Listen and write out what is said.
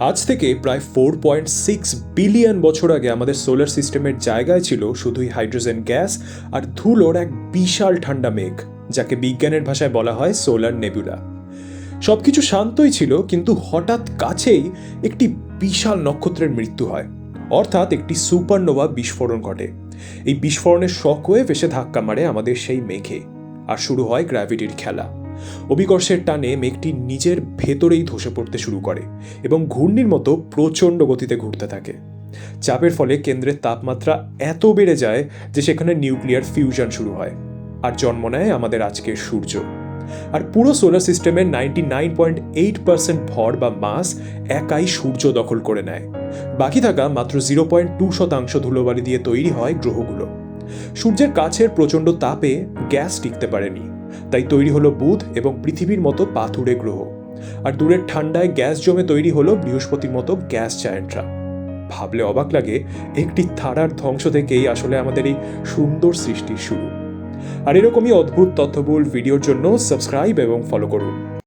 আজ থেকে প্রায় ফোর পয়েন্ট সিক্স বিলিয়ন বছর আগে আমাদের সোলার সিস্টেমের জায়গায় ছিল শুধুই হাইড্রোজেন গ্যাস আর ধুলোর এক বিশাল ঠান্ডা মেঘ, যাকে বিজ্ঞানের ভাষায় বলা হয় সোলার নেবুলা সবকিছু শান্তই ছিল, কিন্তু হঠাৎ কাছেই একটি বিশাল নক্ষত্রের মৃত্যু হয়। অর্থাৎ একটি সুপারনোভা বিস্ফোরণ ঘটে। এই বিস্ফোরণের শকওয়েভ এসে ধাক্কা মারে আমাদের সেই মেঘে। আর শুরু হয় গ্র্যাভিটির খেলা। অভিকর্ষের টানে মেঘটি নিজের ভেতরেই ধসে পড়তে শুরু করে এবং ঘূর্ণির মতো প্রচণ্ড গতিতে ঘুরতে থাকে। চাপের ফলে কেন্দ্রের তাপমাত্রা এত বেড়ে যায় যে সেখানে নিউক্লিয়ার ফিউশন শুরু হয়। আর জন্ম নেয় আমাদের আজকের সূর্য। আর পুরো সোলার সিস্টেমের ninety nine point eight percent ভর বা মাস একাই সূর্য দখল করে নেয়। বাকি থাকা মাত্র জিরো পয়েন্ট টু শতাংশ ধুলোবালি দিয়ে তৈরি হয় গ্রহগুলো। সূর্যের কাছের প্রচণ্ড তাপে গ্যাস টিকতে পারেনি। তাই তৈরি হলো বুধ এবং পৃথিবীর মতো পাথুরে গ্রহ। আর দূরের ঠান্ডায় গ্যাস জমে তৈরি হলো বৃহস্পতির মতো গ্যাস জায়ান্টরা। ভাবলে অবাক লাগে, একটি থারার ধ্বংস থেকেই আসলে আমাদের এই সুন্দর সৃষ্টির শুরু। আর এরকমই অদ্ভুত তথ্যবহুল ভিডিওর জন্য সাবস্ক্রাইব এবং ফলো করুন।